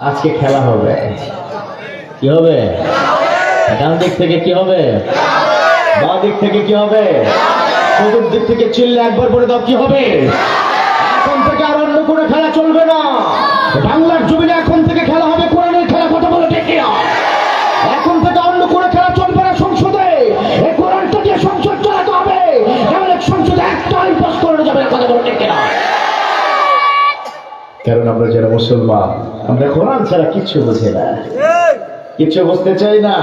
আজকে খেলা হবে। কি হবে? ডান দিক থেকে কি হবে? বাঁ দিক থেকে কি হবে? চতুর্দিক থেকে চিল্লে একবার বলে দাও, কি হবে? এখন থেকে আর অন্য কোনো খেলা চলবে না। বাংলার জমিনে এখন থেকে খেলা হবে কোরআনের খেলা, কথা বলে, ঠিক কিনা? এখন থেকে অন্য কোনো খেলা চলবে না সংসদে। এই কোরআনটা দিয়ে সংসদ চালাতে হবে। নাহলে সংসদে একটা আইন পাস করানো যাবে না কথা বলে, ঠিক কিনা? কারণ আমরা যারা মুসলমান আমরা কোরআন ছাড়া কিচ্ছু বুঝি না। কিছু বুঝতে চাই না।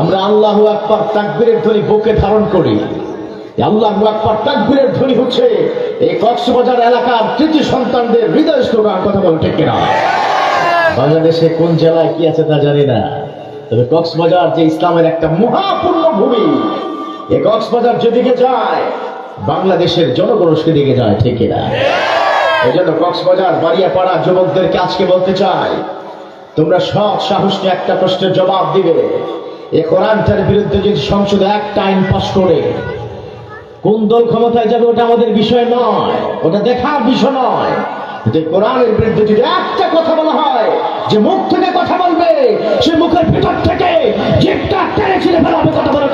আমরা আল্লাহ আকবর তাকবীরের ধ্বনি বুকে ধারণ করি। আল্লাহ আকবর তাকবীরের ধ্বনি হচ্ছে এই কক্সবাজার এলাকার তৃতীয় সন্তানদের হৃদয় স্লোগান কথা বলো, ঠিক কিনা? বাংলাদেশে কোন জেলায় কি আছে তা জানি না। তবে কক্সবাজার যে ইসলামের একটা মহাপূর্ণ ভূমি, এই কক্সবাজার যেদিকে যায়, বাংলাদেশের জনগণ সেদিকে যায়, ঠিক কিনা? এই জন্য কক্সবাজার, বাড়িয়াপাড়া যুবকদেরকে আজকে বলতে চাই, তোমরা সৎ সাহস একটা প্রশ্নের জবাব দিবে। এই কোরআনটার বিরুদ্ধে যদি সংসদে একটা আইন পাস করে, কোন ক্ষমতায় যাবে ওটা আমাদের বিষয় নয়, ওটা দেখার বিষয় নয়। যে কোরআনের বিরুদ্ধে যদি একটা কথা বলা হয়, যে মুখ থেকে কথা বলবে, সে মুখের ভেতর থেকে জিপটা টেনে ছিঁড়ে ফেলা কথা বলা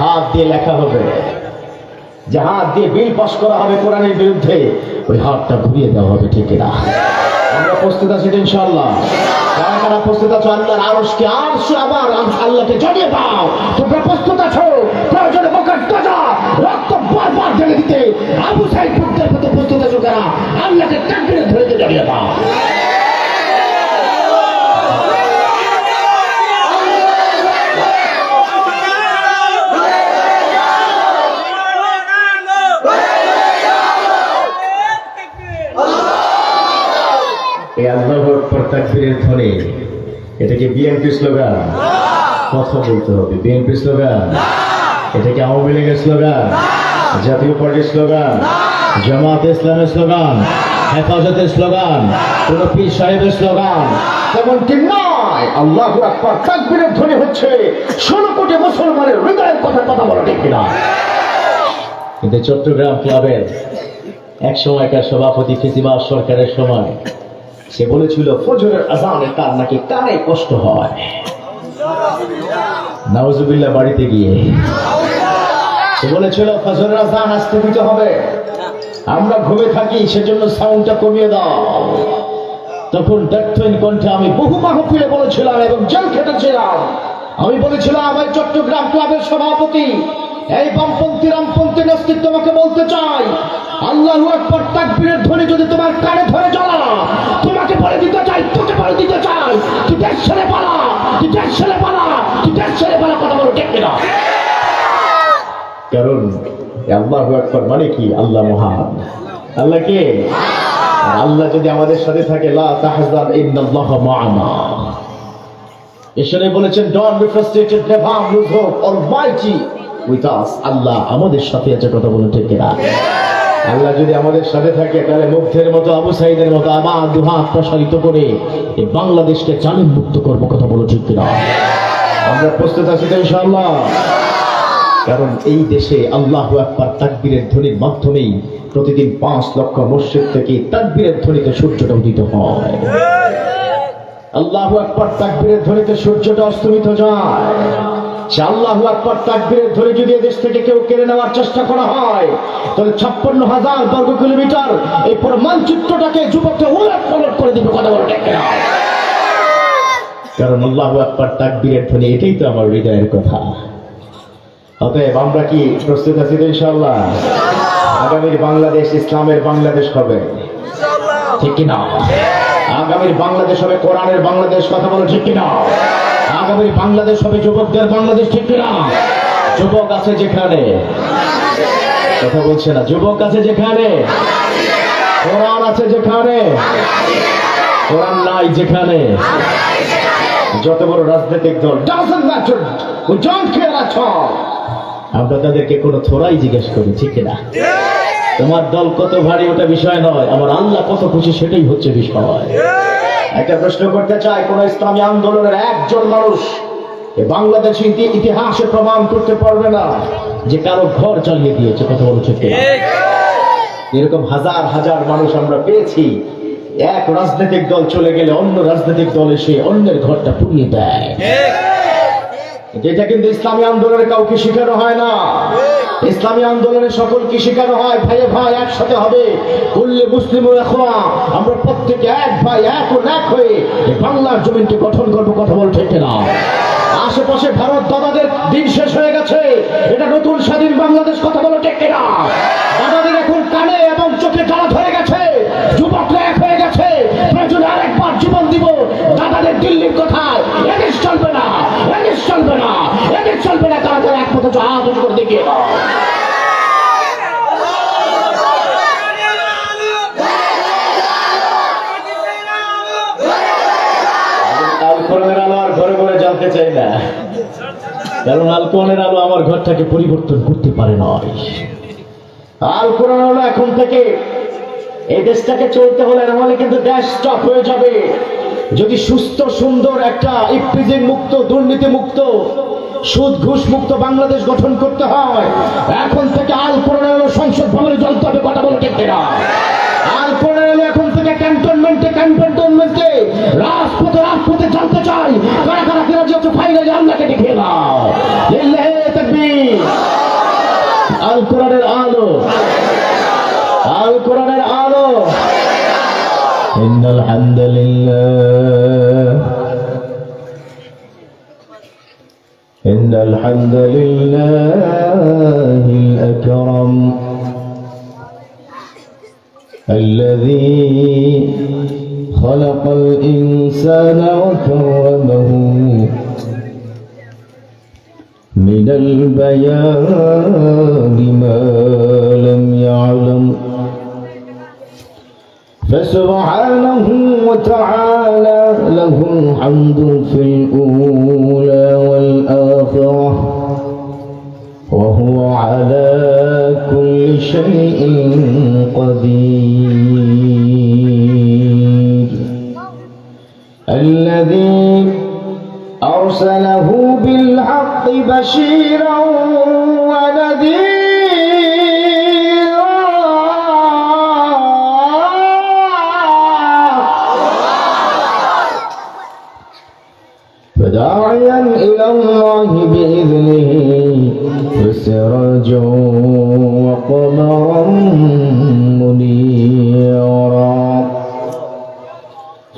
হাত দিয়ে লেখা হবে। যে হাত দিয়ে বিল পাস করা হবে কোরআনের বিরুদ্ধে, ওই হাতটা ঘুরিয়ে দেওয়া হবে, ঠিক কিনা? আমরা প্রস্তুত আছি তো ইনশাআল্লাহ। কারা কারা প্রস্তুত আছো, আল্লাহর আরশকে আরশ আবার আল্লাহকে জড়িয়ে দাও। তোমরা প্রস্তুত আছো? প্রয়োজনে মুখের তাজা রক্ত বারবার ঢেলে দিতে। আবু সাইদ পুত্রের প্রস্তুত আছো আল্লাহকে টাকবিরে ধরে দাও। আকবর তাকবীরের ধ্বনি। এটা কি বিএনপি স্লোগান? কথা বলতে হবে। BNP slogan? এটা কি আওয়ামী লীগের স্লোগান? জাতীয় পার্টির স্লোগান? জামাত ইসলামের স্লোগান? হেফাজতের স্লোগান? কোন পীর সাহেবের স্লোগান? তেমনটি নয়। আল্লাহ আকবর তাকবীরের ধ্বনি হচ্ছে। ষোলো কোটি মুসলমানের হৃদয়ের কথা কথা বলা ঠিক কিনা? কিন্তু চট্টগ্রাম ক্লাবের এক সময়কার সভাপতি ফিজিমা সরকারের সময় সে বলেছিল, ফজরের আজানে তার নাকি কানে কষ্ট হয়। নাউজুবিল্লাহ, বাড়িতে গিয়ে। সে বলেছিল, ফজরের আজান আসতে দিতে হবে। আমরা ঘুমে থাকি, সেজন্য সাউন্ডটা কমিয়ে দাও। তখন ডাক্তারিন কণ্ঠে আমি বহু মাহফিলে বলেছিলাম এবং জেল খেটেছিলাম। আমি বলেছিলাম আমার চট্টগ্রাম ক্লাবের সভাপতি এই বামপন্থী, রামপন্থী নাস্তিক তোমাকে বলতে চাই। আল্লাহ আকবর তাকবীরের ধ্বনি যদি তোমার কানে ধরে জ্বলা, তোমাকে বলে দিতে চাই, তোকে বলে দিতে চাই, তুই ছেড়ে পালা, তুই ছেড়ে পালা, তুই ছেড়ে পালা কথা বলো, ঠিক কিনা? কারণ আল্লাহ আকবর মানে কি? আল্লাহ মহান। আল্লাহ কে? আল্লাহ যদি আমাদের সাথে থাকে, লা তাহজান ইন্নাল্লাহ মা'ানা। ঈশ্বরে বলেছেন don't be frustrated never lose hope almighty with us আল্লাহ আমাদের সাথে আছে কথা বলে ঠিক কিনা? আল্লাহ যদি আমাদের সাথে থাকে, তাহলে মুগ্ধের মতো আবু সাইদের মতো আবার দুহাত প্রসারিত করে এই বাংলাদেশকে জালিম মুক্ত করব কথা বলো ঠিক কিনা? আমরা প্রস্তুত আছি তো ইনশাআল্লাহ। কারণ এই দেশে আল্লাহ আকবার তাকবীরের ধ্বনির মাধ্যমেই প্রতিদিন পাঁচ লক্ষ মসজিদ থেকে তাকবীরের ধ্বনিতে সূর্যটা উদিত হয়। আল্লাহ আকবার তাকবীরের ধ্বনিতে সূর্যটা অস্তমিত যায়। ধ্বনি যদি এদেশ থেকে কেউ কেড়ে নেওয়ার চেষ্টা করা হয় হাজার কিলোমিটার করে দিবে, কথা কারণ আল্লাহ এটাই তো আমার কথা। অতএব আমরা কি প্রস্তুত আছি আগামীর বাংলাদেশ ইসলামের বাংলাদেশ হবে। ঠিক কিনা? আগামীর বাংলাদেশ হবে, কোরআনের বাংলাদেশ, কথা বলো ঠিক কিনা? আগামীর বাংলাদেশ হবে যুবকদের বাংলাদেশ ঠিক কিনা? যুবক আছে যেখানে। কথা বলছে না। যুবক আছে যেখানে। কোরআন আছে যেখানে। কোরআন নাই যেখানে। যত বড় রাজনৈতিক দল আমরা তাদেরকে কোনো থোড়াই জিজ্ঞেস করি, ঠিক না তোমার দল কত ভারী ওটা বিষয় নয়। আমার আল্লাহ কত খুশি সেটাই হচ্ছে বিষয়। একটা প্রশ্ন করতে চাই কোন ইসলামী আন্দোলনের একজন মানুষ বাংলাদেশ ইতিহাসে প্রমাণ করতে পারবে না যে কারও ঘর চালিয়ে দিয়েছে কথা বলছে? এরকম হাজার হাজার মানুষ আমরা পেয়েছি। এক রাজনৈতিক দল চলে গেলে অন্য রাজনৈতিক দল এসে অন্যের ঘরটা পুড়িয়ে দেয়। যেটা কিন্তু ইসলামী আন্দোলনে কাউকে শেখানো হয় না। ইসলামী আন্দোলনে সকলকে শেখানো হয় ভাইয়ে ভাই একসাথে হবে। করলে মুসলিম আমরা প্রত্যেকে এক ভাই এক ও এক হয়ে বাংলার জমিনকে গঠন করব কথা বল ঠিক না আশেপাশে ভারত দাদাদের দিন শেষ হয়ে গেছে। এটা নতুন স্বাধীন বাংলাদেশ কথা বলো ঠিক না দাদাদের এখন কানে এবং চোখে জ্বালা ধরে গেছে। যুবকরা প্রয়োজনে আরেকবার জীবন দিব। দাদাদের দিল্লির কথায়, এদেশ চলবে না, এদেশ চলবে না, এদেশ চলবে না। তারা তারা এক পথে হাত উঁচু করে দেখিয়ে দাও আল কোরআনের আলো আর ঘরে ঘরে জানতে চাই না। কারণ আল আলো আমার ঘরটাকে পরিবর্তন করতে পারে নয় আল কোরআন এখন থেকে এই দেশটাকে চলতে হলে নাহলে কিন্তু দেশ স্টপ হয়ে যাবে। যদি সুস্থ, সুন্দর একটা ইফ্রিজিং মুক্ত, দুর্নীতি মুক্ত, সুদ, ঘুষ মুক্ত বাংলাদেশ গঠন করতে হয়, এখন থেকে আল আলো সংসদ ভবনে জ্বলতে হবে, কথা বলে ঠিক না আল কোরআন এখন থেকে ক্যান্টনমেন্টে ক্যান্টনমেন্টে রাজপথে রাজপথে জানতে চাই। কারা কারা কিনা যেহেতু ফাইনালি আল্লাহকে দেখিয়ে দাও। আল কোরআনের আলো। আল কোরআনের আলো إن الحمد لله. إن الحمد لله الأكرم الذي خلق الإنسان وكرمه من البيان ما فسبحانه وتعالى له الحمد في الأولى والآخرة وهو على كل شيء قدير. الذي أرسله بالحق بشيرا فداعيا إلى الله بإذنه. وسراجا وقمرا منيرا.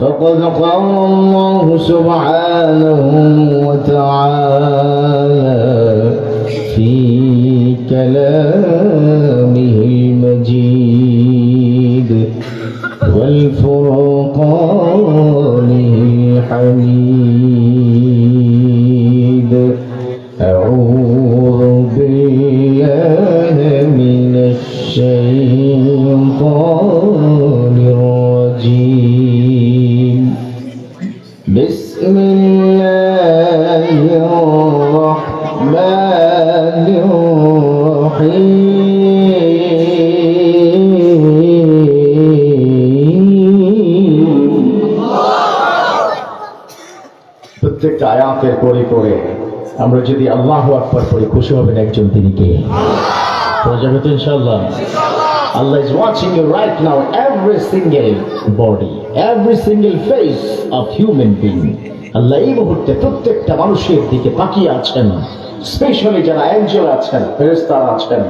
فقد قال الله سبحانه وتعالى في كلامه আয়াতের পরে পরে আমরা যদি আল্লাহ আকবর পরে খুশি হবেন একজন তিনি কে? যাবে তো ইনশাল্লাহ Allah is watching you right now, every single body, every single face of human being. আল্লাহ এই মুহূর্তে প্রত্যেকটা মানুষের দিকে তাকিয়ে আছেন। স্পেশালি যারা অ্যাঞ্জেল আছেন ফেরেস্তারা আছেন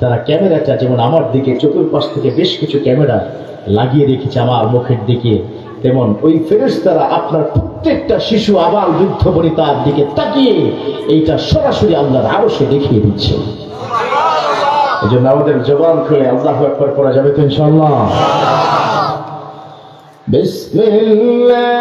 তারা ক্যামেরাটা যেমন আমার দিকে চতুর্পাশ থেকে বেশ কিছু ক্যামেরা লাগিয়ে রেখেছে আমার মুখের দিকে। তেমন ওই ফেরেস্তারা আপনার প্রত্যেকটা শিশু আবার যুদ্ধ করে তার দিকে তাকিয়ে এইটা সরাসরি আল্লাহর আরও সে দেখিয়ে দিচ্ছে। এই জন্য আমাদের জবান খুলে আল্লাহ একবার করা যাবে তো ইনশাল্লাহ বিসমিল্লাহ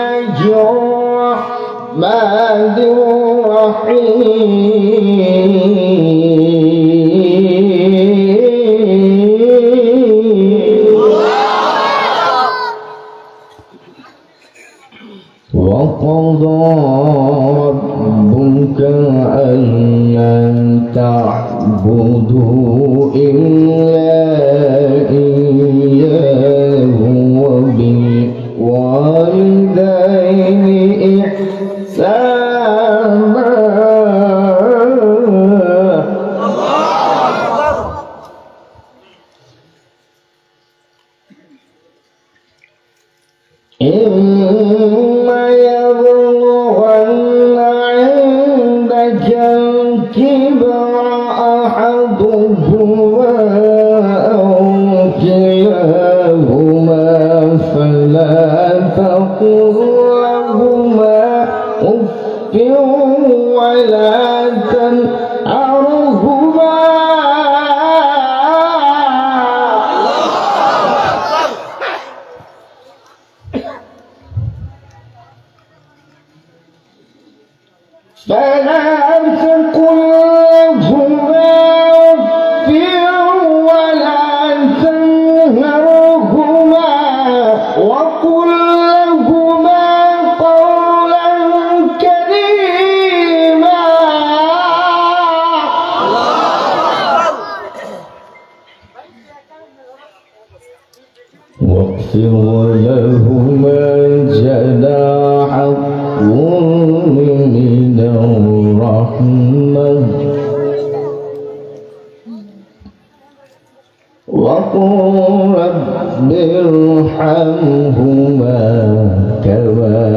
ولا تنعرض. ಚವ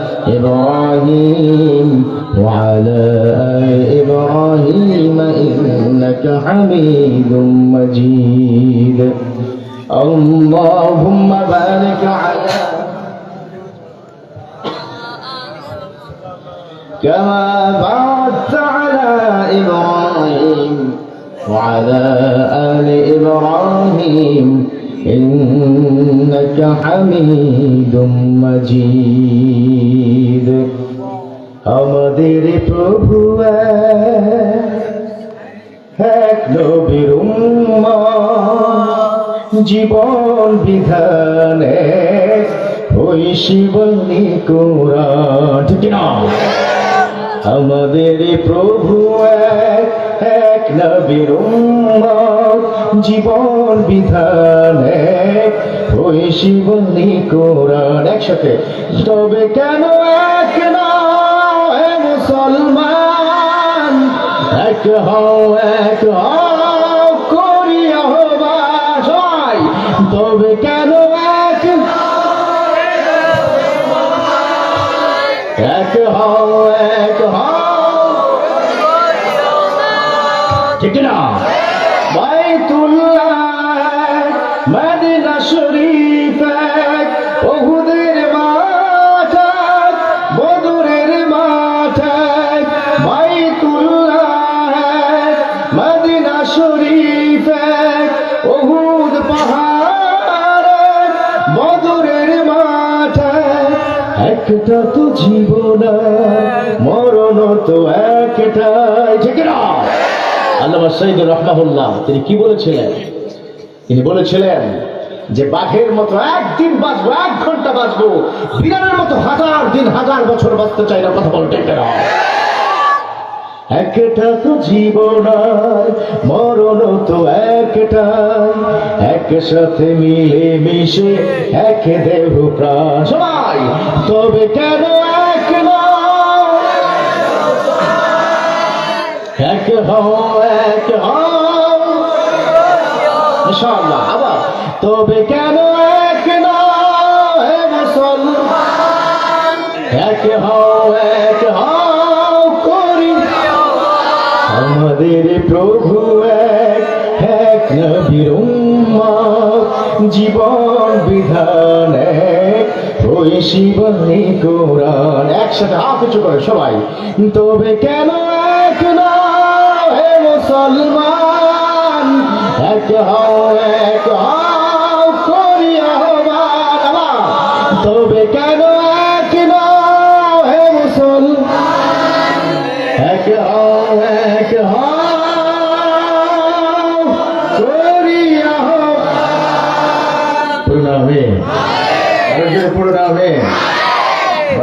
إبراهيم وعلى آل إبراهيم إنك حميد مجيد. اللهم بارك على كما باركت على إبراهيم وعلى آل إبراهيم إنك حميد مجيد. আমাদের প্রভু এক নবীর জীবন বিধানে ওই শিবনী না আমাদের প্রভু এক নবীর জীবন বিধানে ওই শিবনী কোরআন একসাথে। তবে কেন এক এক হও এক হও, করিয়া বাসাই তবে কেন এক এক হও এক হও। ঠিক না বাইতুল্লাহ, মদিনা শরীফ একটা তো জীবন, মরণ তো একটাই। আল্লাহ সঈদ রহমাহুল্লাহ, তিনি কি বলেছিলেন? তিনি বলেছিলেন যে বাঘের মতো একদিন বাঁচবো, এক ঘণ্টা বাঁচবো, বিড়ালের মতো হাজার দিন হাজার বছর বাঁচতে চাই না, কথা বলতে কেন একটা তো জীবন আর মরণ তো একটা একসাথে মিলে মিশে এক দেহ প্রাণ। সবাই, তবে কেন এক তবে কেন এক মুসলমান? এক হও, এক আমাদের প্রভু এক নবীর জীবন বিধান ওই শিবানী কোরআন। একসাথে হাত উঁচু করে সবাই। তবে কেন এক হে মুসলমান? এক হও এক হও, করি আহ্বান। তবে কেন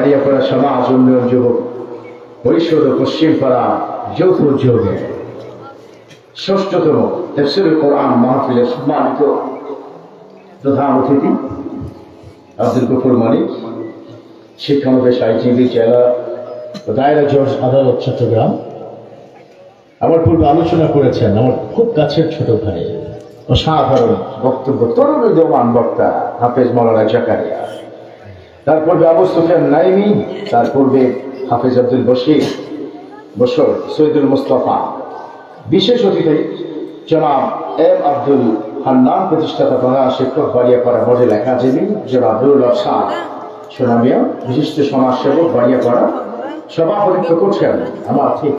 বাড়িয়াপাড়া সমাজ উন্নয়ন যুবক পরিষদ ও পশ্চিমপাড়া যৌথ উদ্যোগে ষষ্ঠতম তেফসির কোরআন মাহফিলের সম্মানিত প্রধান অতিথি আব্দুল গফুর মালিক শিক্ষানবিশ আইজিবি জেলা দায়রা জজ আদালত, চট্টগ্রাম। আমার পূর্বে আলোচনা করেছেন আমার খুব কাছের ছোট ভাই। অসাধারণ বক্তব্য। তরুণ উদীয়মান বক্তা হাফেজ মৌলানা জাকারিয়া। তার পূর্বে আবু সুফিয়ান নাইমি, তার পূর্বে হাফেজ আব্দুল বশির বসর সৈয়দুল মুস্তফা। বিশেষ অতিথি, জনাব এম আব্দুল হান্নান, প্রতিষ্ঠাতা প্রধান শিক্ষক বাড়িয়াপাড়া মডেল একাডেমি, জনাব আব্দুল শাহ সোনামিয়া বিশিষ্ট সমাজসেবক বাড়িয়াপাড়া। সভাপতিত্ব করছেন আমার ঠিক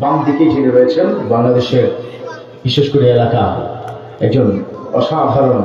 বাম দিকে যিনি রয়েছেন, বাংলাদেশের বিশেষ করে এলাকা একজন অসাধারণ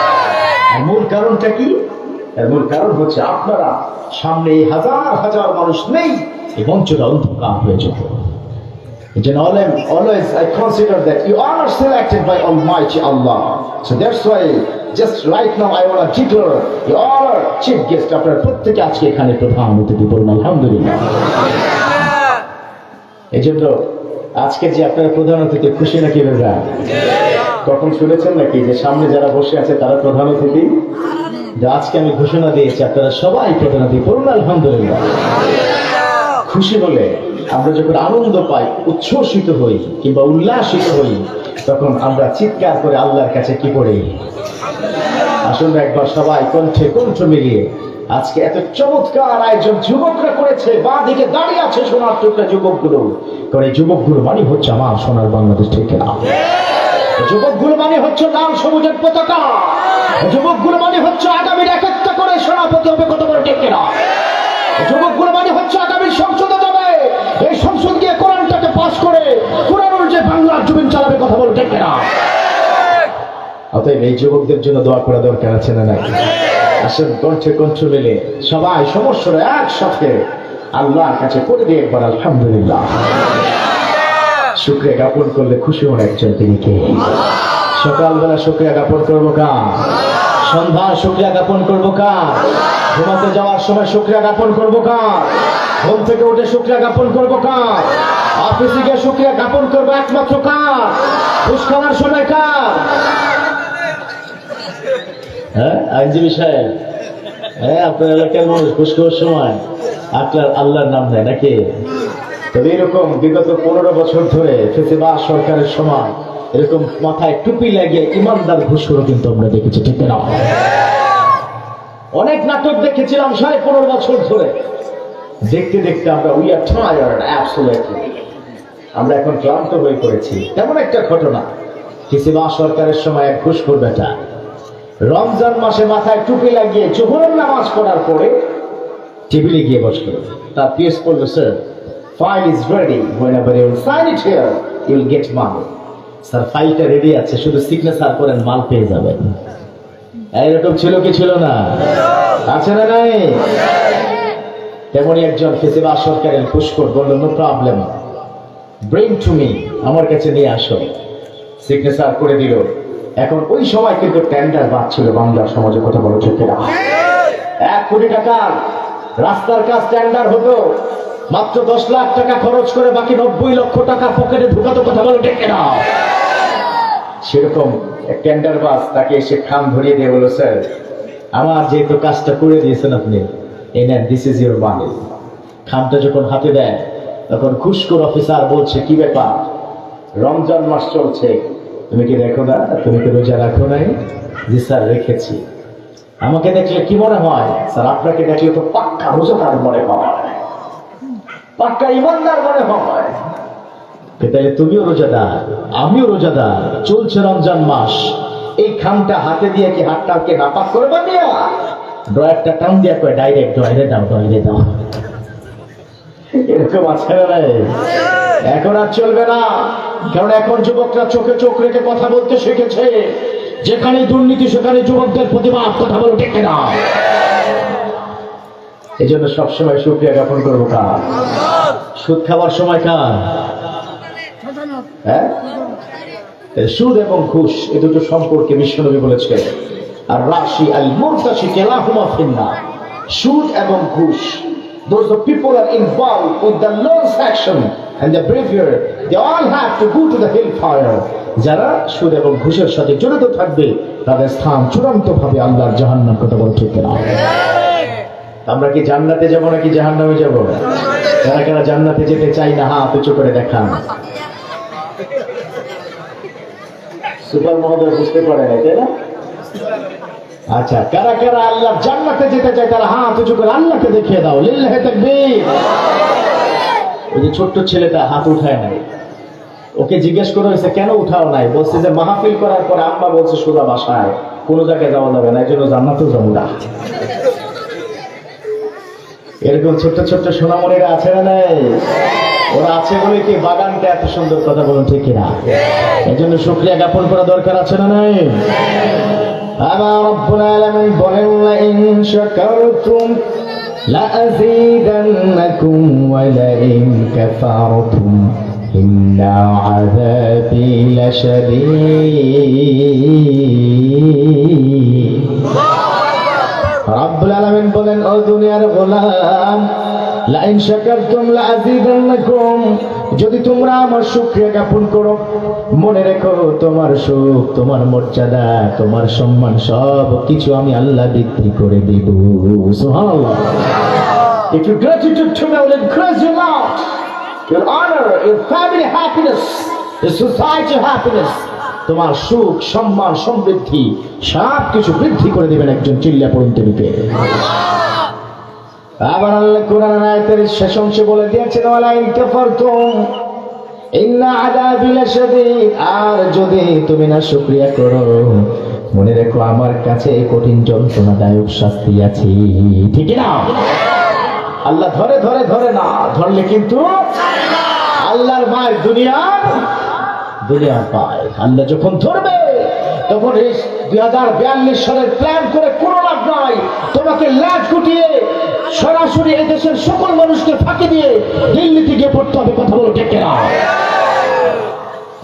আর মূল কারণটা কি? এর মূল কারণ হচ্ছে আপনারা সামনে হাজার হাজার মানুষ নেই এই মঞ্চটা অন্ধকার হয়ে চলবে যে I consider that you are selected by all mighty Allah so that's why just right now I want to declare you are chief guest after প্রত্যেক আজকে এখানে প্রধান অতিথি বলুন আলহামদুলিল্লাহ। এই জন্য আজকে যে আপনারা প্রধান অতিথি, খুশি নাকি বেজা কখন শুনেছেন নাকি যে সামনে যারা বসে আছে তারা প্রধান অতিথি? আজকে আমি ঘোষণা দিয়েছি, আপনারা সবাই প্রধান অতিথি। বলুন আলহামদুলিল্লাহ। খুশি হলে আমরা যখন আনন্দ পাই, উচ্ছ্বসিত হই কিংবা উল্লাসিত হই, তখন আমরা চিৎকার করে আল্লাহর কাছে কি আসুন না একবার সবাই কণ্ঠে কণ্ঠ মিলিয়ে আজকে এত চমৎকার আয়োজন যুবকরা করেছে বা দিকে দাঁড়িয়ে আছে সোনার টুকরা যুবকগুলো। করে যুবকগুলো মানে হচ্ছে আমার সোনার বাংলাদেশ ঠিক না যুবকগুলো মানে হচ্ছে লাল সবুজের পতাকা। যুবকগুলো মানে হচ্ছে আগামীর এক একটা করে সেনাপতি হবে কত বড় ঠিক না যুবকগুলো মানে হচ্ছে আগামীর সংসদে যাবে। এই সংসদ গিয়ে কোরআনটাকে পাশ করে কোরআন যে বাংলার জমিন চালাবে কথা বলে ঠিক না অতএব এই যুবকদের জন্য দোয়া করা দরকার আছে না নাকি আসেন কণ্ঠে কণ্ঠ মিলে সবাই সমস্যার একসাথে আল্লাহর কাছে করে দিয়ে একবার আলহামদুলিল্লাহ। শুক্রিয়া জ্ঞাপন করলে খুশি হন একজন তিনি কে? সকালবেলা শুক্রিয়া জ্ঞাপন করব কা সন্ধ্যা শুক্রিয়া জ্ঞাপন করব কা ঘুমাতে যাওয়ার সময় শুক্রিয়া জ্ঞাপন করব কা ঘুম থেকে উঠে শুক্রিয়া জ্ঞাপন করব কা অফিসে গিয়ে শুক্রিয়া জ্ঞাপন করব একমাত্র কার? ঘুষ খাওয়ার সময় কার? হ্যাঁ আইনজীবী সাহেব। হ্যাঁ আপনার এলাকার মানুষ খাওয়ার সময় আপনার আল্লাহর নাম নেয় নাকি? তবে এরকম বিগত পনেরো বছর ধরে ফেসিবা সরকারের সময় এরকম মাথায় টুপি লাগিয়ে ইমানদার ঘুষখোরও কিন্তু আমরা দেখেছি, ঠিক না? অনেক নাটক দেখেছিলাম সাড়ে পনেরো বছর ধরে। দেখতে দেখতে আমরা উই আর টায়ার্ড অ্যাবসলিউটলি আমরা এখন ক্লান্ত হয়ে পড়েছি। তেমন একটা ঘটনা ফেসিবা সরকারের সময় এক ঘুষখোর বেটা। রমজান মাসে মাথায় টুপি লাগিয়ে জোহরের নামাজ পড়ার পরে টেবিলে গিয়ে বসল। তার পিএস বলল sir file is ready you will sign it here you will get money. Sir ফাইলটা রেডি আছে, শুধু সিগনেচার করেন, মাল পেয়ে যাবেন। এরকম ছিল কি ছিল না? আছে না নাই? তেমনই একজন ফেসিবা সরকারের পুষ্কর বলল no problem bring to me আমার কাছে নিয়ে আসো। সিগনেচার করে দিল। এখন ওই সময় কিন্তু টেন্ডার বাড়ছিল বাংলার সমাজে কথা বলো ঠিক এক কোটি টাকার রাস্তার কাজ টেন্ডার হতো। মাত্র দশ লাখ টাকা খরচ করে বাকি নব্বই লক্ষ টাকা পকেটে ঢুকাতো কথা বলো ঠিক না সেরকম টেন্ডার বাস তাকে এসে খাম ধরিয়ে দিয়ে বলো স্যার, আমার যেহেতু কাজটা করে দিয়েছেন আপনি, এই নেন দিস ইজ ইউর মানি খামটা যখন হাতে দেয়, তখন খুশকুর অফিসার বলছে, কি ব্যাপার? রমজান মাস চলছে তুমি কি দেখো না? তুমি কি রোজা রাখো নাই? জি স্যার, রেখেছি। আমাকে দেখলে কি মনে হয়? স্যার, আপনাকে দেখলে তো পাক্কা রোজাদার মনে হয় পাক্কা ইমানদার মনে হয়। তাহলে তুমিও রোজাদার, আমিও রোজাদার। চলছে রমজান মাস। এই খামটা হাতে দিয়ে কি হাতটাকে নাপাক করে বানিয়া? ড্রয়ারটা টান দিয়া কয়, ডাইরেক্ট ড্রয়ারে দাও ড্রয়ারে দাও। এরকম আছে এখন আর চলবে না। কারণ এখন যুবকরা চোখে চোখ রেখে কথা বলতে শিখেছে। যেখানে দুর্নীতি, সেখানে যুবকদের প্রতিবাদ, কথা বলে টেকে না এই জন্য সবসময় সুক্রিয়া জ্ঞাপন করব কার? সুদ খাওয়ার সময় কার? হ্যাঁ? সুদ এবং ঘুষ, এ দুটো সম্পর্কে বিশ্বনবী বলেছে আর রাশি আল মুরতাশি কেলাহুমা ফিন্না। সুদ এবং ঘুষ। Those the people are involved with the loan section and the behavior they all have to go to the hellfire. যারা সুদ এবং ঘুষের সাথে জড়িত থাকবে, তাদের স্থান চূড়ান্ত ভাবে আল্লাহর জাহান্নাম কথা বলে ঠিক না আমরা কি জান্নাতে যাব নাকি জাহান্নামে যাব? যারা কারা জান্নাতে যেতে চাই না, হাত উঁচু করে দেখান। সুপার মহোদয় বুঝতে পারে না তাই না? আচ্ছা কারা কারা আল্লাহ জান্নাতে যেতে চায়, তারা হাত উঁচু করে আল্লাহকে দেখিয়ে দাও। লিল্লাহে তাকবীর। ওই যে ছোট্ট ছেলেটা হাত উঠায় নাই। ওকে জিজ্ঞেস করে হয়েছে, কেন উঠাও নাই? বলছে যে, মাহফিল করার পর আব্বা বলছে সোজা বাসায়, কোনো জায়গায় যাওয়া যাবে না এই জন্য জান্নাতেও যাব না এরকম ছোট্ট ছোট্ট সোনামণিরা আছে না নাই? ওরা আছে বলে কি বাগানটা এত সুন্দর কথা বলুন ঠিক কিনা? এই জন্য শুক্রিয়া জ্ঞাপন করা দরকার আছে না নাই? আমার রব্বুল বলেন লা ইন শাকারতুম লা আযীদান্নাকুম ওয়া লা ইন কাফারতুম। إن عذابي لشديد রাব্বুল আলামিন বলেন ও দুনিয়ার গোলাম লাইন শাকারতুম লাযিদান্নাকুম যদি তোমরা আমার শুকরিয়া জ্ঞাপন করো মনে রেখো তোমার সুখ তোমার মর্যাদা তোমার সম্মান সব কিছু আমি আল্লাহ বৃদ্ধি করে দিব সুবহানাল্লাহ If you gratitude to me, I will increase your love, Your honor, your family happiness, your society happiness. তোমার সুখ সম্মান সমৃদ্ধি সব কিছু বৃদ্ধি করে দিবেন একজন চিল্লা পড়ুন আবার আল্লাহ কোরআন আয়াতের শেষ অংশে বলে দিয়েছেন ওয়ালা ইন কাফারতুম ইন্না আযাবি লাশাদীদ। আর যদি তুমি না শুকরিয়া করো মনে রেখো আমার কাছে কঠিন যন্ত্রণাদায়ক শাস্তি আছে। ঠিক না আল্লাহ ধরে ধরে ধরে না, ধরলে কিন্তু আল্লাহর মায়ের দুনিয়া দুনিয়া পায়। আল্লাহ যখন ধরবে, তখন এই দুই হাজার বিয়াল্লিশ সালের প্ল্যান করে কোনো লাভ নাই। তোমাকে লাজ গুটিয়ে সরাসরি এই দেশের সকল মানুষকে ফাঁকি দিয়ে দিল্লিতে গিয়ে পড়তে হবে, কথা বলো ঠিক না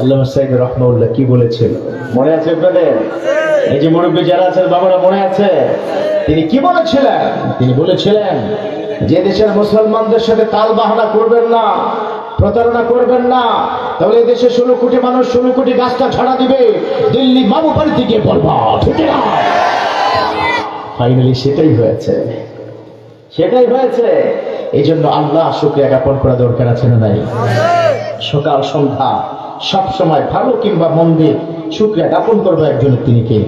আল্লাহ সাহেব রহমাউল্লাহ কি বলেছিল মনে আছে আপনাদের? এই যে মুরব্বী যারা আছেন, বাবারা মনে আছে? তিনি কি বলেছিলেন? তিনি বলেছিলেন যে দেশের মুসলমানদের সাথে তাল বাহানা করবেন না, প্রতারণা করবেন না, তাহলে দেশে ষোলো কোটি মানুষ, ষোলো কোটি গাছটা ছাড়া দিবে, দিল্লি মামু বাড়িতে গিয়ে বলবা ঠিক ফাইনালি সেটাই হয়েছে। সেটাই হয়েছে। এই জন্য আল্লাহ শুক্রিয়া জ্ঞাপন করা দরকার আছে না নাই? সকাল সন্ধ্যা সব সময় ভালো কিংবা মন্দির শুক্রিয়া জ্ঞাপন করব একজনের তিনি কে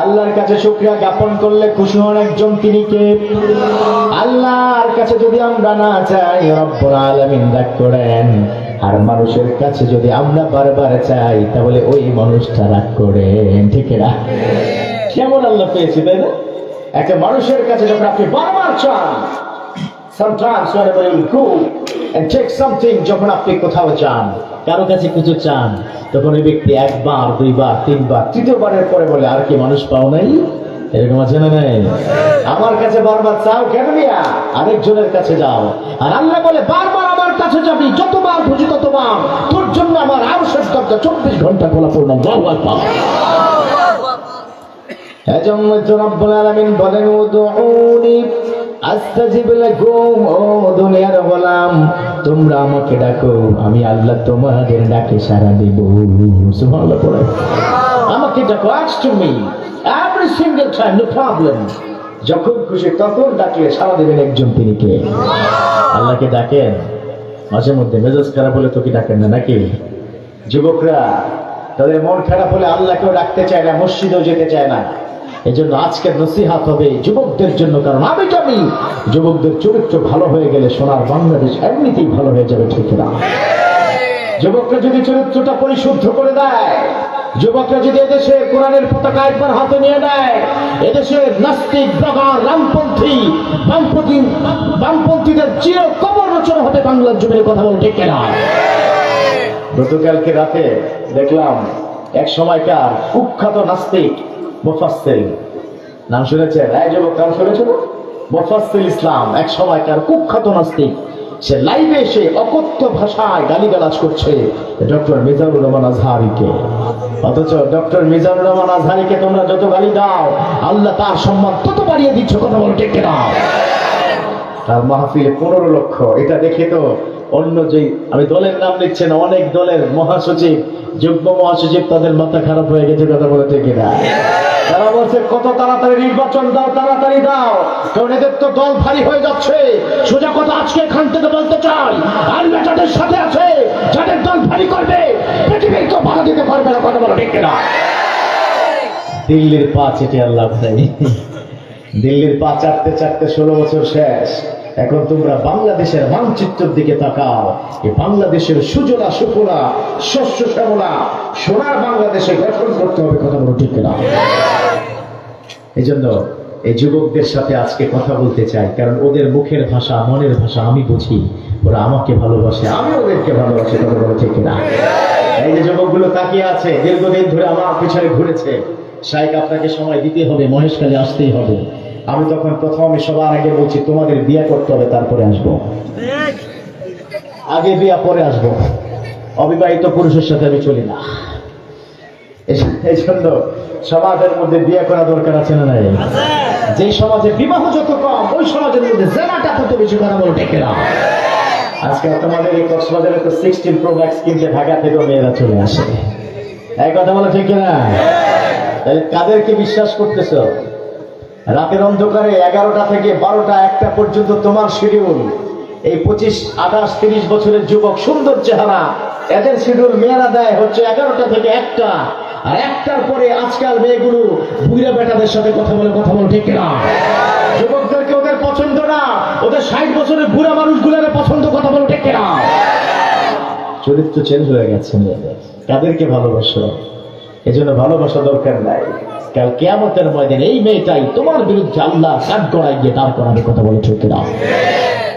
আল্লাহর কাছে শুক্রিয়া জ্ঞাপন করলে খুশি হন একজন তিনি কে? আল্লাহর কাছে যদি আমরা না চাই, রব্বুল আলামিন রাগ করেন। আর মানুষের কাছে যদি আমরা বারবার চাই, তাহলে ওই মানুষটা রাগ করেন ঠিক না? কেমন আল্লাহ পেয়েছি, তাই না? একটা মানুষের কাছে যখন আপনি বারবার চান, sometimes whenever you go and take something, যখন আপনি কোথাও চান কারও কাছে কিছু চান, তখন ওই ব্যক্তি একবার, দুইবার, তিনবার, তৃতীয়বারের পরে বলে, আর কি মানুষ পাও নাই? এরকম আছে না নাই? আমার কাছে বারবার চাও কেন মিয়া? আরেকজনের কাছে যাও। আর আল্লাহ বলে, বারবার আমার কাছে যাবি, যতবার খুঁজি ততবার। তোর জন্য আমার আরও শেষ দরজা, চব্বিশ ঘণ্টা খোলা পূর্ণ এজন্য তো রব্বুল আলামিন বলেন ও দুনিয়ার গোলাম, তোমরা আমাকে ডাকো, আমি আল্লাহ তোমাদের ডাকে সাড়া দেব। আমাকে ডাকো ask to me every single time no problem যখন খুশি, তখন ডাকলে সাড়া দেবেন একজন তিনি কে? আল্লাহকে ডাকেন? মাঝে মধ্যে মেজাজ খারাপ হলে তোকে ডাকেন না, নাকি? যুবকরা, তাদের মন খারাপ হলে আল্লাহকেও ডাকতে চায় না, মসজিদেও যেতে চায় না। এই জন্য আজকের নসিহাত হবে যুবকদের জন্য, কারণ আমি জানি যুবকদের চরিত্র ভালো হয়ে গেলে সোনার বাংলাদেশ এমনিতেই ভালো হয়ে যাবে, ঠিক না? যুবকরা যদি চরিত্রটা পরিশুদ্ধ করে দেয়, যুবকরা যদি এদেশে কোরআনের পতাকা একবার হাতে নিয়ে নেয় এদেশের নাস্তিক ব্লগার রামপন্থী, বামপন্থী, বামপন্থীদের চির কবর রচনা হবে বাংলার জমির কথা বলে ঠিক না? গতকালকে রাতে দেখলাম এক সময়কার কুখ্যাত নাস্তিক মোফাসসিল। নাম শুনেছেন? এই যুবক নাম শুনেছেন? মোফাসসিল ইসলাম, এক সময়কার কুখ্যাত নাস্তিক। সে লাইভে এসে অকথ্য ভাষায় গালিগালাজ করছে ডক্টর মিজানুর রহমান আজহারিকে। অথচ ডক্টর মিজানুর রহমান আজহারিকে তোমরা যত গালি দাও, আল্লাহ তার সম্মান তত বাড়িয়ে দিচ্ছ, কথা বলো ঠিক না তার মাহফিলে পনেরো লক্ষ, এটা দেখে তো অন্য যে আমি দলের নাম নিচ্ছে না, অনেক দলের মহাসচিব যুগ্ম মহাসচিব তাদের মাথা খারাপ হয়ে গেছে, কথা বলে ঠিক না তারা বলছে, কত তাড়াতাড়ি নির্বাচন দাও, তাড়াতাড়ি দাও। কারণ এদের তো দল ভারী হয়ে যাচ্ছে। সোজা কথা আজকে এখান থেকে বলতে চাই। আল্লাহ যাদের সাথে আছে, যাদের দল ভারী করবে। পৃথিবীর কেউ বাধা দিতে পারবে না, কথা বলে ঠিক না দিল্লির পা চেটে আর লাভ দিল্লির পা চাটতে চাটতে ষোলো বছর শেষ। এখন তোমরা বাংলাদেশের মানচিত্রের দিকে তাকাও। এই বাংলাদেশের সুজলা সুফলা, শস্য শ্যামলা, সোনার বাংলাদেশে গঠন করতে হবে কথা বলো ঠিক না এই জন্য এই যুবকদের সাথে আজকে কথা বলতে চাই, কারণ ওদের মুখের ভাষা, মনের ভাষা আমি বুঝি। ওরা আমাকে ভালোবাসে আমি ওদেরকে ভালোবাসি, কথা বলো ঠিক না এই যে যুবকগুলো তাকিয়ে আছে, দীর্ঘদিন ধরে আমার পিছনে ঘুরেছে। শাইক, আপনাকে সময় দিতে হবে, মহেশখালী আসতেই হবে। আমি তখন প্রথমে সবার আগে বলছি, তোমাদের বিয়ে করতে হবে, তারপরে আসব। আগে বিয়া, পরে আসব। অবিবাহিত পুরুষের সাথে আমি চলি না। এই- জন্য সমাজের মধ্যে বিয়ে করা দরকার আছে না নাই? যে সমাজে বিবাহ যত কম, ওই সমাজের মধ্যে জেনাটা তত বেশি করা বলো টেকে না আজকে তোমাদের এই কক্সবাজারে তো সিক্সটিন প্রো কিনতে ঢাকা থেকেও মেয়েরা চলে আসে। এই কথা বলো ঠিক না তাহলে কাদেরকে বিশ্বাস করতেছ? রাতের অন্ধকারে এগারোটা থেকে বারোটা, একটা পর্যন্ত তোমার শিডিউল এই পঁচিশ, আঠাশ, তিরিশ বছরের যুবক, সুন্দর চেহারা। এদের শিডিউল মেয়েরা দেয় হচ্ছে এগারোটা থেকে একটা। আর একটার পরে আজকাল মেয়েগুলো বুড়া বেটাদের সাথে কথা বলে কথা বলে, ঠিক না যুবকদেরকে ওদের পছন্দ না। ওদের ষাট বছরের বুড়া মানুষগুলোর পছন্দ কথা বলে, ঠিক না চরিত্র চেঞ্জ হয়ে গেছে মেয়েদের। কাদেরকে ভালোবাসো। এজন্য ভালোবাসা দরকার নাই। কাল কেয়ামতের ময়দানে এই মেয়েটাই তোমার বিরুদ্ধে আল্লাহ কাঠ গড়াই গিয়ে দাঁড় করাবে কথা বলে ঠিক না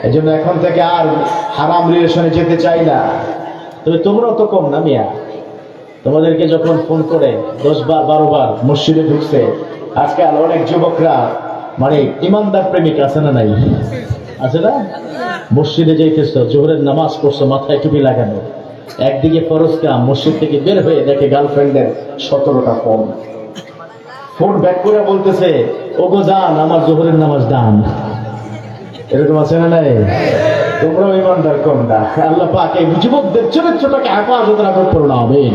এজন্য এখন থেকে আর হারাম রিলেশনে যেতে চাই না। তবে তোমরাও তো কম না মিয়া। তোমাদেরকে যখন ফোন করে দশ বার, বারো বার মসজিদে ঢুকছে, আজকাল অনেক যুবকরা মানে ইমানদার প্রেমিক আছে না নাই? আছে না? মসজিদে যেতেছ জোহরের নামাজ পড়ছো, মাথায় টুপি লাগানো। একদিকে ফরজ কাম, মসজিদ থেকে বের হয়ে দেখে গার্লফ্রেন্ডের সতেরোটা ফোন ফোন ব্যাক করে বলতেছে ও গো যান, আমার জোহরের নামাজ দান। এরকম আছে না নাই? তোমরা ইমানদার কম না আল্লাহ পাক এই যুবকদের চরিত্রটাকে হেফাজত রাখুন করুন, আমিন।